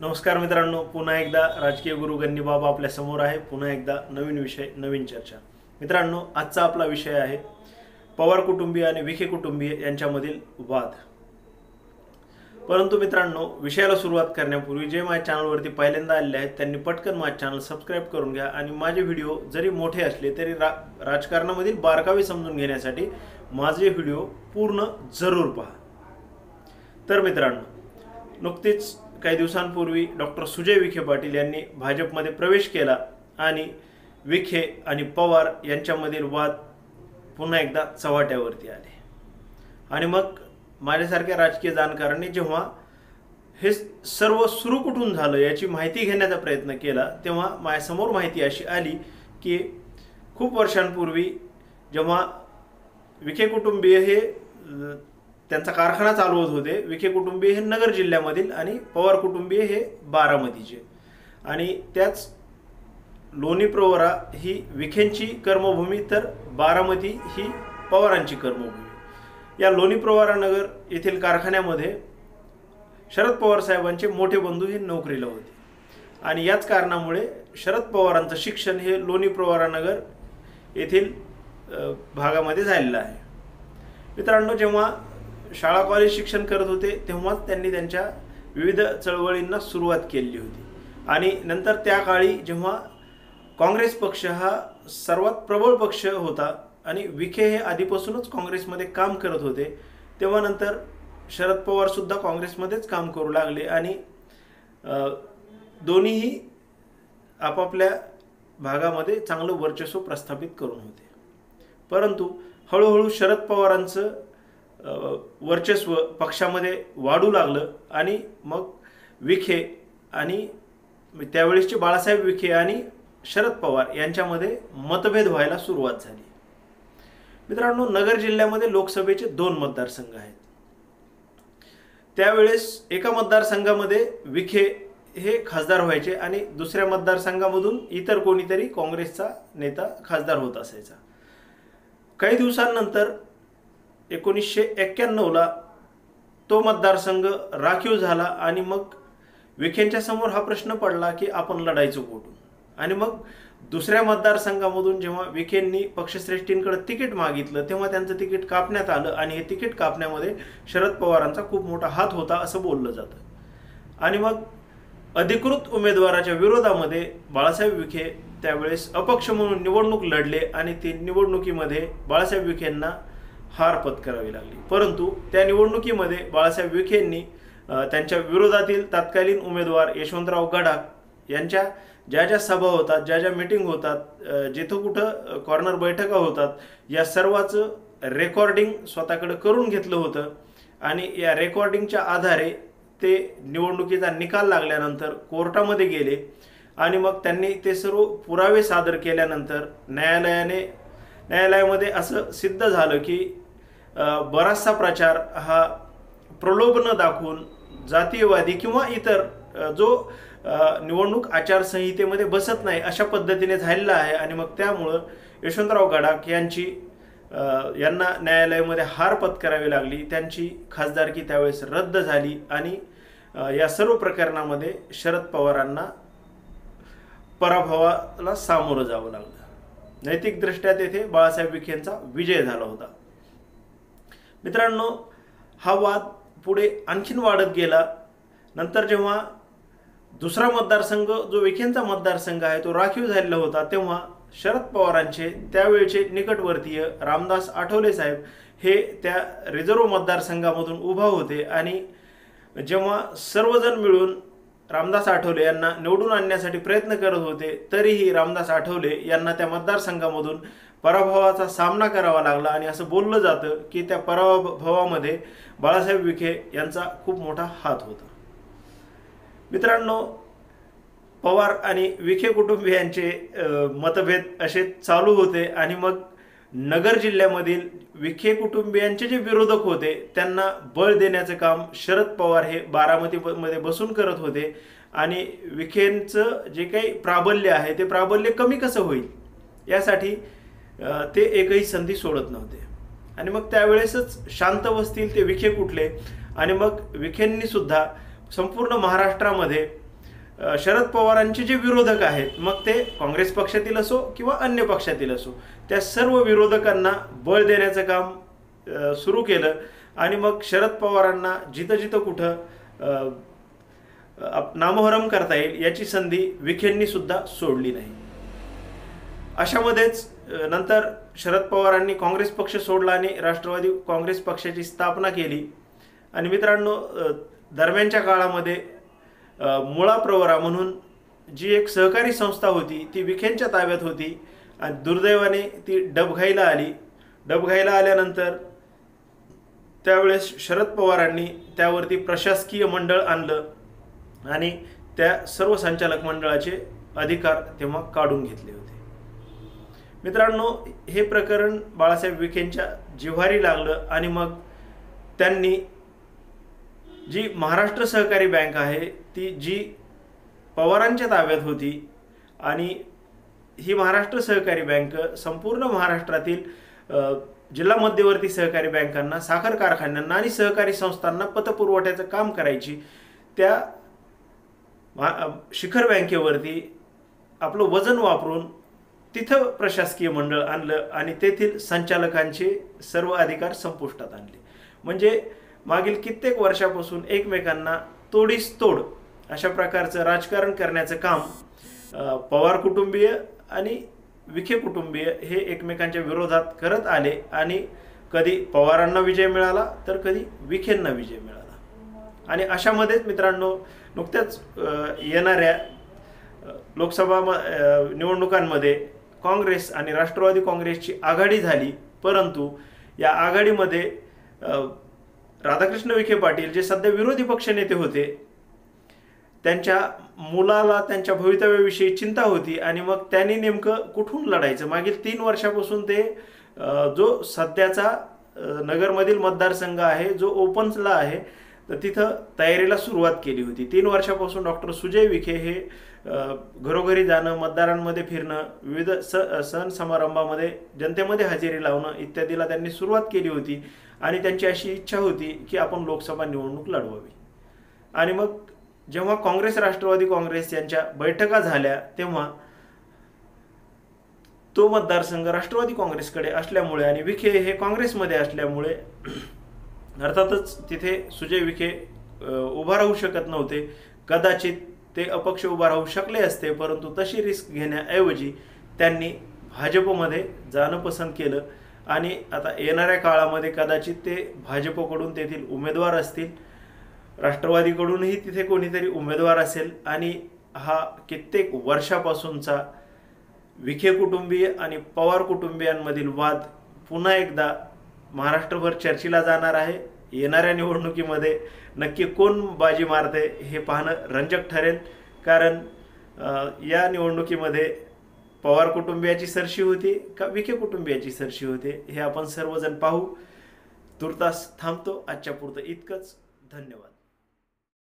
नमस्कार मित्रांनो पुन्हा एकदा राजकीय गुरु गन्नी बाबा आपल्यासमोर आहे. पुन्हा एकदा नवीन विषय नवीन चर्चा. मित्रांनो आजचा आपला विषय आहे पवार कुटुंबीय आणि विखे कुटुंबीय यांच्यामधील वाद. परंतु मित्रांनो विषयाला सुरुवात करण्यापूर्वी जे माझ्या चॅनलवरती पहिल्यांदा आलेले आहेत त्यांनी पटकन माझे चॅनल सबस्क्राईब करून घ्या आणि माझे व्हिडिओ जरी मोठे असले तरी रा राजकारणामधील बारकावे समजून घेण्यासाठी माझे व्हिडिओ पूर्ण जरूर पहा. तर मित्रांनो नुकतीच काही दिवसांपूर्वी डॉक्टर सुजय विखे पाटील यांनी भाजपमध्ये प्रवेश केला आणि विखे आणि पवार यांच्यामधील वाद पुन्हा एकदा चव्हाट्यावरती आले. आणि मग माझ्यासारख्या राजकीय जाणकारांनी जेव्हा हे सर्व सुरू कुठून झालं याची माहिती घेण्याचा प्रयत्न केला तेव्हा माझ्यासमोर माहिती अशी आली की खूप वर्षांपूर्वी जेव्हा विखे कुटुंबीय हे त्यांचा कारखाना चालवत होते विखे कुटुंबीय हे नगर जिल्ह्यामधील आणि पवार कुटुंबीय हे बारामतीचे. आणि त्याच लोणी प्रवरा ही विखेंची कर्मभूमी तर बारामती ही पवारांची कर्मभूमी. या लोणी प्रवरा नगर येथील कारखान्यामध्ये शरद पवार साहेबांचे मोठे बंधू हे नोकरीला होते. आणि याच कारणामुळे शरद पवारांचं शिक्षण हे लोणी प्रवरा नगर येथील भागामध्ये झालेलं आहे. मित्रांनो जेव्हा शाळा कॉलेज शिक्षण करत होते तेव्हाच त्यांनी त्यांच्या विविध चळवळींना सुरुवात केलेली होती. आणि नंतर त्या काळी जेव्हा काँग्रेस पक्ष हा सर्वात प्रबळ पक्ष होता आणि विखे हे आधीपासूनच काँग्रेसमध्ये काम करत होते तेव्हा नंतर शरद पवारसुद्धा काँग्रेसमध्येच काम करू लागले आणि दोन्हीही आपापल्या भागामध्ये चांगलं वर्चस्व प्रस्थापित करून होते. परंतु हळूहळू शरद पवारांचं वर्चस्व पक्षामध्ये वाढू लागलं आणि मग विखे आणि त्यावेळेसचे बाळासाहेब विखे आणि शरद पवार यांच्यामध्ये मतभेद व्हायला सुरुवात झाली. मित्रांनो नगर जिल्ह्यामध्ये लोकसभेचे दोन मतदारसंघ आहेत. त्यावेळेस एका मतदारसंघामध्ये विखे हे खासदार व्हायचे आणि दुसऱ्या मतदारसंघामधून इतर कोणीतरी काँग्रेसचा नेता खासदार होत असायचा. काही दिवसांनंतर एकोणीसशे एक्क्याण्णवला तो मतदारसंघ राखीव झाला आणि मग विखेंच्या समोर हा प्रश्न पडला की आपण लढायचो कुठून? आणि मग दुसऱ्या मतदारसंघामधून जेव्हा विखेंनी पक्षश्रेष्ठींकडे तिकीट मागितलं तेव्हा त्यांचं तिकीट कापण्यात आलं आणि हे तिकीट कापण्यामध्ये शरद पवारांचा खूप मोठा हात होता असं बोललं जातं. आणि मग अधिकृत उमेदवाराच्या विरोधामध्ये बाळासाहेब विखे त्यावेळेस अपक्ष म्हणून निवडणूक लढले आणि ती निवडणुकीमध्ये बाळासाहेब विखेंना हार पत्करावी लागली. परंतु त्या निवडणुकीमध्ये बाळासाहेब विखेंनी त्यांच्या विरोधातील तत्कालीन उमेदवार यशवंतराव गडाख यांच्या ज्या ज्या सभा होतात ज्या ज्या मिटिंग होतात जिथं कुठं कॉर्नर बैठका होतात या सर्वाचं रेकॉर्डिंग स्वतःकडे करून घेतलं होतं आणि या रेकॉर्डिंगच्या आधारे ते निवडणुकीचा निकाल लागल्यानंतर कोर्टामध्ये गेले आणि मग त्यांनी ते सर्व पुरावे सादर केल्यानंतर न्यायालयाने न्यायालयामध्ये असं सिद्ध झालं की बराचसा प्रचार हा प्रलोभनं दाखवून जातीयवादी किंवा इतर जो निवडणूक आचारसंहितेमध्ये बसत नाही अशा पद्धतीने झालेला आहे. आणि मग त्यामुळं यशवंतराव गडाख यांची यांना न्यायालयामध्ये हार पत्करावी लागली. त्यांची खासदारकी त्यावेळेस रद्द झाली. आणि या सर्व प्रकरणामध्ये शरद पवारांना पराभवाला सामोरं जावं लागलं. नैतिकदृष्ट्या तेथे बाळासाहेब विखेंचा यांचा विजय झाला होता. मित्रांनो हा वाद पुढे आणखीन वाढत गेला. नंतर जेव्हा दुसरा मतदारसंघ जो विखेंचा मतदारसंघ आहे तो राखीव झालेला होता तेव्हा शरद पवारांचे त्यावेळचे निकटवर्तीय रामदास आठवले साहेब हे त्या रिझर्व्ह मतदारसंघामधून उभा होते आणि जेव्हा सर्वजण मिळून रामदास आठवले यांना निवडून आणण्यासाठी प्रयत्न करत होते तरीही रामदास आठवले यांना त्या मतदारसंघामधून पराभवाचा सामना करावा लागला आणि असं बोललं जातं की त्या पराभवामध्ये बाळासाहेब विखे यांचा खूप मोठा हात होता. मित्रांनो पवार आणि विखे कुटुंबियांचे मतभेद असे चालू होते आणि मग नगर जिल्ह्यामधील विखे कुटुंबियांचे जे विरोधक होते त्यांना बळ देण्याचं काम शरद पवार हे बारामती बसून करत होते आणि विखेंचं जे काही प्राबल्य आहे ते प्राबल्य कमी कसं होईल? यासाठी ते एकही संधी सोडत नव्हते. आणि मग त्यावेळेसच शांत बसतील ते विखे कुठले? आणि मग विखेंनी सुद्धा संपूर्ण महाराष्ट्रामध्ये शरद पवारांचे जे विरोधक आहेत मग ते काँग्रेस पक्षातील असो किंवा अन्य पक्षातील असो त्या सर्व विरोधकांना बळ देण्याचं काम सुरू केलं. आणि मग शरद पवारांना जिथं जिथं कुठं नामोहरम करता येईल याची संधी विखेंनी सुद्धा सोडली नाही. अशामध्येच नंतर शरद पवारांनी काँग्रेस पक्ष सोडला आणि राष्ट्रवादी काँग्रेस पक्षाची स्थापना केली. आणि मित्रांनो दरम्यानच्या काळामध्ये मुळा प्रवरा म्हणून जी एक सहकारी संस्था होती ती विखेंच्या ताब्यात होती आणि दुर्दैवाने ती डबघाईला आली. डबघाईला आल्यानंतर त्यावेळेस शरद पवारांनी त्यावरती प्रशासकीय मंडळ आणलं आणि त्या सर्व संचालक मंडळाचे अधिकार तेव्हा काढून घेतले होते. मित्रांनो हे प्रकरण बाळासाहेब विखेंच्या जिव्हारी लागलं आणि मग त्यांनी जी महाराष्ट्र सहकारी बँक आहे ती जी पवारांच्या ताब्यात होती आणि ही महाराष्ट्र सहकारी बँक संपूर्ण महाराष्ट्रातील जिल्हा मध्यवर्ती सहकारी बँकांना साखर कारखान्यांना आणि सहकारी संस्थांना पतपुरवठ्याचं काम करायची त्या शिखर बँकेवरती आपलं वजन वापरून तिथं प्रशासकीय मंडळ आणलं आणि तेथील संचालकांचे सर्व अधिकार संपुष्टात आणले. म्हणजे मागील कित्येक वर्षापासून एकमेकांना तोडीस तोड अशा प्रकारचं राजकारण करण्याचं काम पवार कुटुंबीय आणि विखे कुटुंबीय हे एकमेकांच्या विरोधात करत आले आणि कधी पवारांना विजय मिळाला तर कधी विखेंना विजय मिळाला. आणि अशामध्येच मित्रांनो नुकत्याच येणाऱ्या लोकसभा म- निवडणुकांमध्ये काँग्रेस आणि राष्ट्रवादी काँग्रेसची आघाडी झाली परंतु या आघाडीमध्ये राधाकृष्ण विखे पाटील जे सध्या विरोधी पक्षनेते होते त्यांच्या मुलाला त्यांच्या भवितव्याविषयी चिंता होती आणि मग त्यांनी नेमकं कुठून लढायचं? मागील तीन वर्षापासून ते जो सध्याचा नगरमधील मतदारसंघ आहे जो ओपन्सला आहे तर तिथं तयारीला सुरुवात केली होती. तीन वर्षापासून डॉक्टर सुजय विखे हे घरोघरी जाणं मतदारांमध्ये फिरणं विविध स सण समारंभामध्ये जनतेमध्ये हजेरी लावणं इत्यादीला त्यांनी सुरुवात केली होती आणि त्यांची अशी इच्छा होती की आपण लोकसभा निवडणूक लढवावी. आणि मग जेव्हा काँग्रेस राष्ट्रवादी काँग्रेस यांच्या बैठका झाल्या तेव्हा तो मतदारसंघ राष्ट्रवादी काँग्रेसकडे असल्यामुळे आणि विखे हे काँग्रेसमध्ये असल्यामुळे अर्थातच तिथे सुजय विखे उभा राहू शकत नव्हते. कदाचित ते अपक्ष उभा राहू शकले असते परंतु तशी रिस्क घेण्याऐवजी त्यांनी भाजपमध्ये जाणं पसंत केलं. आणि आता येणाऱ्या काळामध्ये कदाचित ते भाजपकडून तेथील उमेदवार असतील. राष्ट्रवादीकडूनही तिथे कोणीतरी उमेदवार असेल. आणि हा कित्येक वर्षापासूनचा विखे कुटुंबीय आणि पवार कुटुंबियांमधील वाद पुन्हा एकदा महाराष्ट्रभर चर्चेला जाणार आहे. येणाऱ्या निवडणुकीमध्ये नक्की कोण बाजी मारते हे पाहणं रंजक ठरेल. कारण या निवडणुकीमध्ये पवार कुटुंबियाची सरशी होती का विखे कुटुंबियाची सरशी होते हे आपण सर्वजण पाहू. तुर्तास थांबतो. आजच्या पुरतं इतकंच. धन्यवाद.